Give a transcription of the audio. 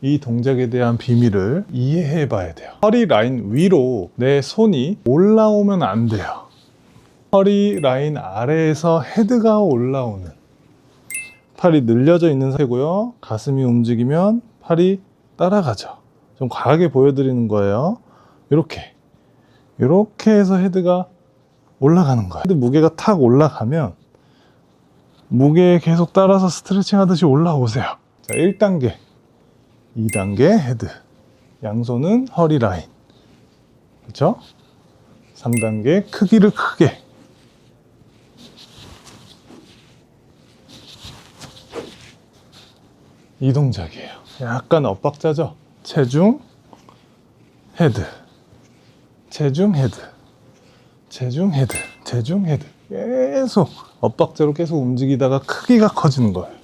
이 동작에 대한 비밀을 이해해 봐야 돼요. 허리 라인 위로 내 손이 올라오면 안 돼요. 허리 라인 아래에서 헤드가 올라오는 팔이 늘려져 있는 상태고요. 가슴이 움직이면 팔이 따라가죠. 좀 과하게 보여드리는 거예요. 이렇게 이렇게 해서 헤드가 올라가는 거예요. 헤드 무게가 탁 올라가면 무게에 계속 따라서 스트레칭 하듯이 올라오세요. 자, 1단계, 2단계 헤드. 양손은 허리 라인. 그렇죠? 3단계 크기를 크게. 이 동작이에요. 약간 엇박자죠? 체중, 헤드. 체중, 헤드. 체중, 헤드. 체중, 헤드. 계속 엇박자로 계속 움직이다가 크기가 커지는 거예요.